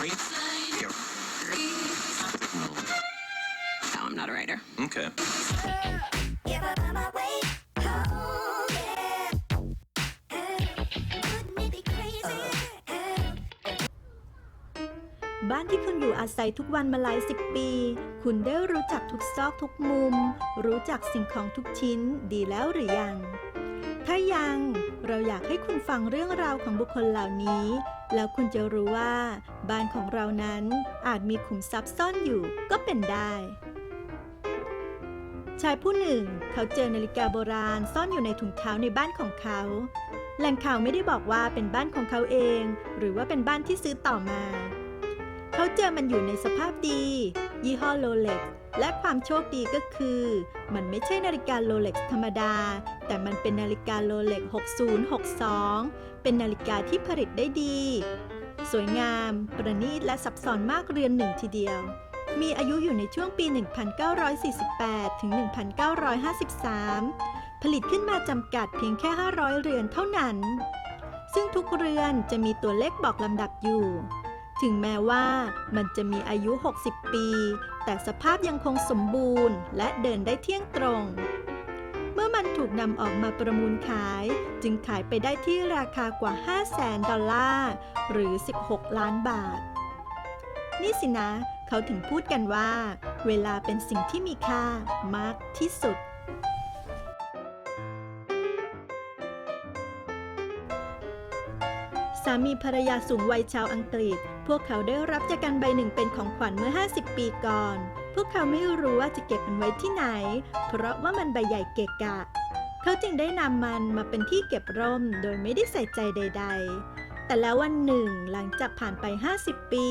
Three. Here. No, I'm not a writer. Okay. Give up on my way home, yeah. Wouldn't it be crazy? บ้านที่คุณอยู่อาศัยทุกวันมาหลายสิบปี คุณได้รู้จักทุกซอกทุกมุม รู้จักสิ่งของทุกชิ้นดีแล้วหรือยัง ถ้ายัง เราอยากให้คุณฟังเรื่องราวของบุคคลเหล่านี้ แล้วคุณจะรู้ว่า บ้านของเรานั้นอาจมีขุมทรัพย์ซ่อนอยู่ก็เป็นได้ ชายผู้หนึ่งเขาเจอนาฬิกาโบราณซ่อนอยู่ในถุงเท้าในบ้านของเขา แหล่งข่าวไม่ได้บอกว่าเป็นบ้านของเขาเอง หรือว่าเป็นบ้านที่ซื้อต่อมา เขาเจอมันอยู่ในสภาพดี ยี่ห้อโรเล็ก และความโชคดีก็คือ มันไม่ใช่นาฬิกาโรเล็กธรรมดา แต่มันเป็นนาฬิกาโรเล็ก6062 เป็นนาฬิกาที่ผลิตได้ดี สวยงาม ประณีตและซับซ้อนมากเรือนหนึ่งทีเดียว มีอายุอยู่ในช่วงปี 1948 ถึง 1953 ผลิตขึ้นมาจำกัดเพียงแค่ 500 เรือนเท่านั้น ซึ่งทุกเรือนจะมีตัวเลขบอกลำดับอยู่ถึงแม้ว่ามันจะมีอายุ 60 ปี แต่สภาพยังคงสมบูรณ์ และเดินได้เที่ยงตรง เมื่อมันถูกนำออกมาประมูลขาย จึงขายไปได้ที่ราคากว่า 5 0 0แสนดอลลาร์ หรือ 16 ล้านบาท นี่สินะ เขาถึงพูดกันว่า เวลาเป็นสิ่งที่มีค่ามากที่สุด สามีภรรยาสูงวัยชาวอังกฤษ พวกเขาได้รับจากกันใบหนึ่งเป็นของขวัญเมื่อ 50 ปีก่อน พวกเขาไม่รู้ว่าจะเก็บมันไว้ที่ไหน เพราะว่ามันใบใหญ่เกะกะ เขาจึงได้นำมันมาเป็นที่เก็บร่มโดยไม่ได้ใส่ใจใด ๆ แต่แล้ววันหนึ่งหลังจากผ่านไป 50 ปี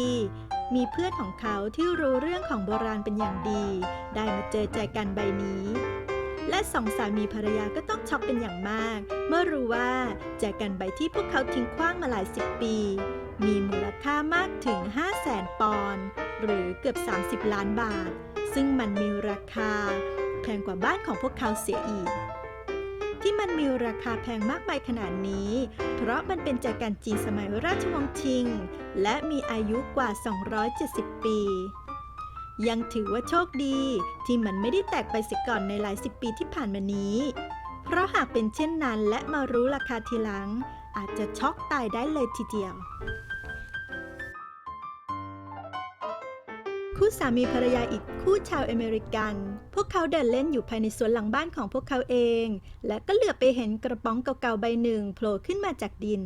มีเพื่อนของเขาที่รู้เรื่องของโบราณเป็นอย่างดี ได้มาเจอใจกันใบนี้ และสองสามีภรรยาก็ต้องช็อกเป็นอย่างมาก เมื่อรู้ว่าแจกันใบที่พวกเขาทิ้งขว้างมาหลายสิบปี มีมูลค่ามากถึง 5 0 0แสนปอนด์หรือเกือบ 30 ล้านบาท ซึ่งมันมีราคา แพงกว่าบ้านของพวกเขาเสียอีก ที่มันมีราคาแพงมากมายขนาดนี้ เพราะมันเป็นจากการจีนสมัยราชวงศ์ชิง และมีอายุกว่า 270 ปี ยังถือว่าโชคดี ที่มันไม่ได้แตกไปเสียก่อนในหลายสิบปีที่ผ่านมานี้ เพราะหากเป็นเช่นนั้นและมารู้ราคาทีหลัง อาจจะช็อกตายได้เลยทีเดียว คู่สามีภรรยาอีกคู่ชาวอเมริกัน พวกเขาเดินเล่นอยู่ภายในสวนหลังบ้านของพวกเขาเอง และก็เหลือไปเห็นกระป๋องเก่าๆใบหนึ่งโผล่ขึ้นมาจากดิน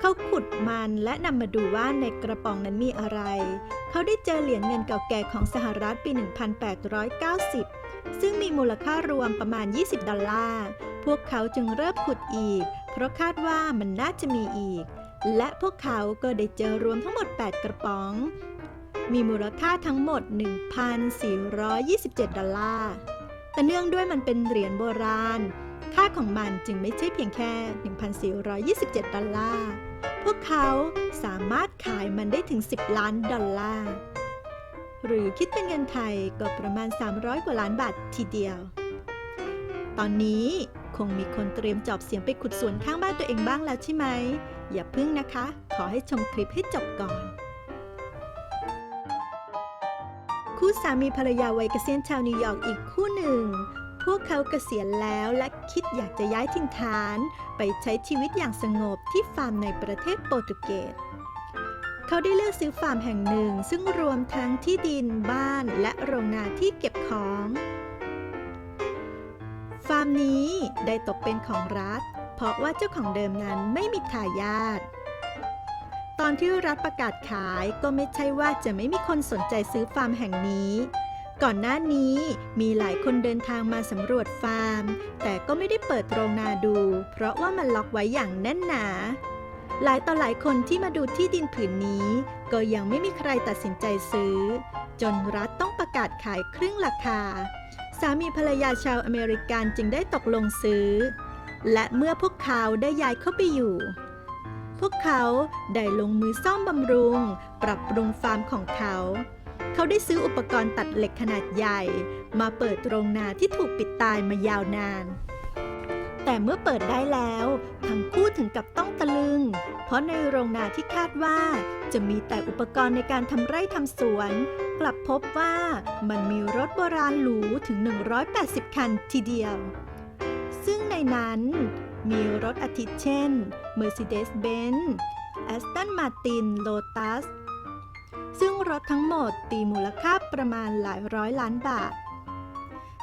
เขาขุดมันและนำมาดูว่าในกระป๋องนั้นมีอะไร เขาได้เจอเหรียญเงินเก่าแก่ของสหรัฐปี 1890 ซึ่งมีมูลค่ารวมประมาณ 20 ดอลลาร์ พวกเขาจึงเริ่มขุดอีก เพราะคาดว่ามันน่าจะมีอีก และพวกเขาก็ได้เจอรวมทั้งหมด 8 กระป๋อง มีมูลค่าทั้งหมด 1,427 ดอลลาร์ แต่เนื่องด้วยมันเป็นเหรียญโบราณ ค่าของมันจึงไม่ใช่เพียงแค่ 1,427 ดอลลาร์ พวกเขาสามารถขายมันได้ถึง 10 ล้านดอลลาร์ หรือคิดเป็นเงินไทยก็ประมาณ 300 กว่าล้านบาททีเดียว ตอนนี้คงมีคนเตรียมจอบเสียงไปขุดสวนข้างบ้านตัวเองบ้างแล้วใช่ไหม อย่าพึ่งนะคะ ขอให้ชมคลิปให้จบก่อน คู่สามีภรรยาวัยเกษียณชาวนิวยอร์กอีกคู่หนึ่ง พวกเขาเกษียณแล้วและคิดอยากจะย้ายถิ่นฐาน ไปใช้ชีวิตอย่างสงบที่ฟาร์มในประเทศโปรตุเกส เขาได้เลือกซื้อฟาร์มแห่งหนึ่งซึ่งรวมทั้งที่ดินบ้านและโรงนาที่เก็บของ ฟาร์มนี้ได้ตกเป็นของรัฐ เพราะว่าเจ้าของเดิมนั้นไม่มีทายาทตอนที่รัฐประกาศขายก็ไม่ใช่ว่าจะไม่มีคนสนใจซื้อฟาร์มแห่งนี้ ก่อนหน้านี้มีหลายคนเดินทางมาสำรวจฟาร์ม แต่ก็ไม่ได้เปิดโรงนาดู เพราะว่ามันล็อกไว้อย่างแน่นหนา หลายต่อหลายคนที่มาดูที่ดินผืนนี้ ก็ยังไม่มีใครตัดสินใจซื้อ จนรัฐต้องประกาศขายครึ่งราคา สามีภรรยาชาวอเมริกันจึงได้ตกลงซื้อ และเมื่อพวกเขาได้ย้ายเข้าไปอยู่ พวกเขาได้ลงมือซ่อมบำรุง ปรับปรุงฟาร์มของเขา เขาได้ซื้ออุปกรณ์ตัดเหล็กขนาดใหญ่ มาเปิดโรงนาที่ถูกปิดตายมายาวนาน แต่เมื่อเปิดได้แล้ว ทั้งคู่ถึงกับต้องตะลึง เพราะในโรงนาที่คาดว่า จะมีแต่อุปกรณ์ในการทำไร่ทำสวน กลับพบว่ามันมีรถโบราณหรูถึง 180 คันทีเดียว ซึ่งในนั้นมีรถอาทิเช่น Mercedes-Benz Aston Martin Lotus ซึ่งรถทั้งหมดตีมูลค่าประมาณหลายร้อยล้านบาท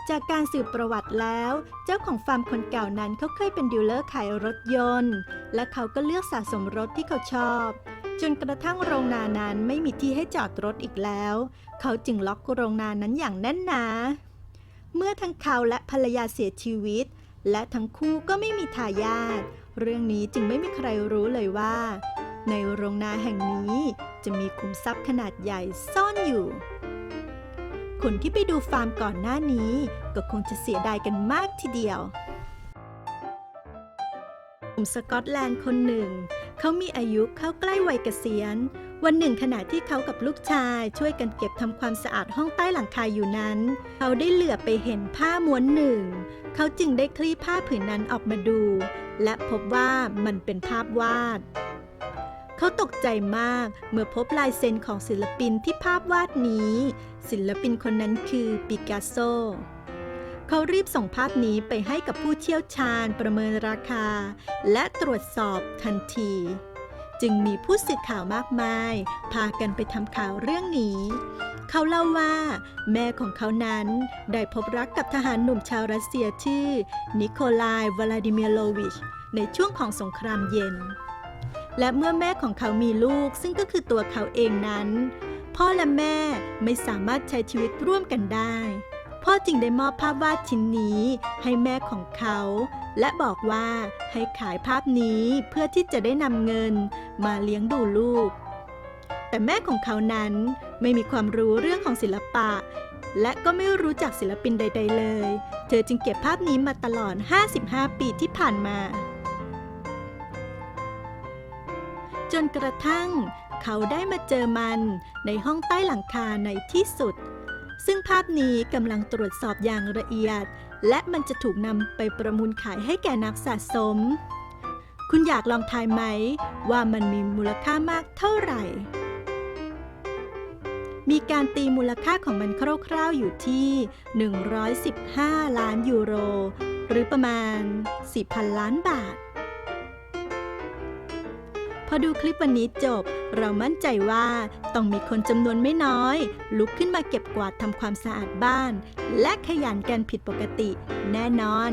จากการสืบประวัติแล้ว เจ้าของฟาร์มคนเก่านั้นเขาเคยเป็นดีลเลอร์ขายรถยนต์ และเขาก็เลือกสะสมรถที่เขาชอบ จนกระทั่งโรงนานั้นไม่มีที่ให้จอดรถอีกแล้ว เขาจึงล็อกโรงนานั้นอย่างแน่นหนาเมื่อทั้งเขาและภรรยาเสียชีวิต และทั้งคู่ก็ไม่มีทายาทเรื่องนี้จึงไม่มีใครรู้เลยว่า ในโรงนาแห่งนี้จะมีขุมทรัพย์ขนาดใหญ่ซ่อนอยู่ คนที่ไปดูฟาร์มก่อนหน้านี้ ก็คงจะเสียดายกันมากทีเดียวหนุ่มสกอตแลนด์คนหนึ่ง เขามีอายุเข้าใกล้วัยเกษียณ วันหนึ่งขณะที่เขากับลูกชายช่วยกันเก็บทำความสะอาดห้องใต้หลังคาอยู่นั้น เขาได้เหลือบไปเห็นผ้าม้วนหนึ่ง เขาจึงได้คลี่ผ้าผืนนั้นออกมาดู และพบว่ามันเป็นภาพวาด เขาตกใจมากเมื่อพบลายเซ็นของศิลปินที่ภาพวาดนี้ ศิลปินคนนั้นคือปิกัสโซ เขารีบส่งภาพนี้ไปให้กับผู้เชี่ยวชาญประเมินราคา และตรวจสอบทันที จึงมีผู้สื่อข่าวมากมาย พากันไปทำข่าวเรื่องนี้ เขาเล่าว่า แม่ของเขานั้นได้พบรักกับทหารหนุ่มชาวรัสเซียชื่อ นิโคลายวลาดิเมียโลวิช ในช่วงของสงครามเย็น และเมื่อแม่ของเขามีลูกซึ่งก็คือตัวเขาเองนั้น พ่อและแม่ไม่สามารถใช้ชีวิตร่วมกันได้ พ่อจึงได้มอบภาพวาดชิ้นนี้ให้แม่ของเขา และบอกว่าให้ขายภาพนี้เพื่อที่จะได้นำเงินมาเลี้ยงดูลูก แต่แม่ของเขานั้นไม่มีความรู้เรื่องของศิลปะ และก็ไม่รู้จักศิลปินใด ๆ เลย เธอจึงเก็บภาพนี้มาตลอด 55 ปีที่ผ่านมา จนกระทั่ง เขาได้มาเจอมันในห้องใต้หลังคาในที่สุด ซึ่งภาพนี้กำลังตรวจสอบอย่างละเอียด และมันจะถูกนำไปประมูลขายให้แก่นักสะสม คุณอยากลองทายไหม ว่ามันมีมูลค่ามากเท่าไหร่ มีการตีมูลค่าของมันคร่าวๆอยู่ที่ 115 ล้านยูโร หรือประมาณ 4,000 ล้านบาท พอดูคลิปวันนี้จบ เรามั่นใจว่าต้องมีคนจำนวนไม่น้อย ลุกขึ้นมาเก็บกวาดทำความสะอาดบ้าน และขยันกันผิดปกติแน่นอน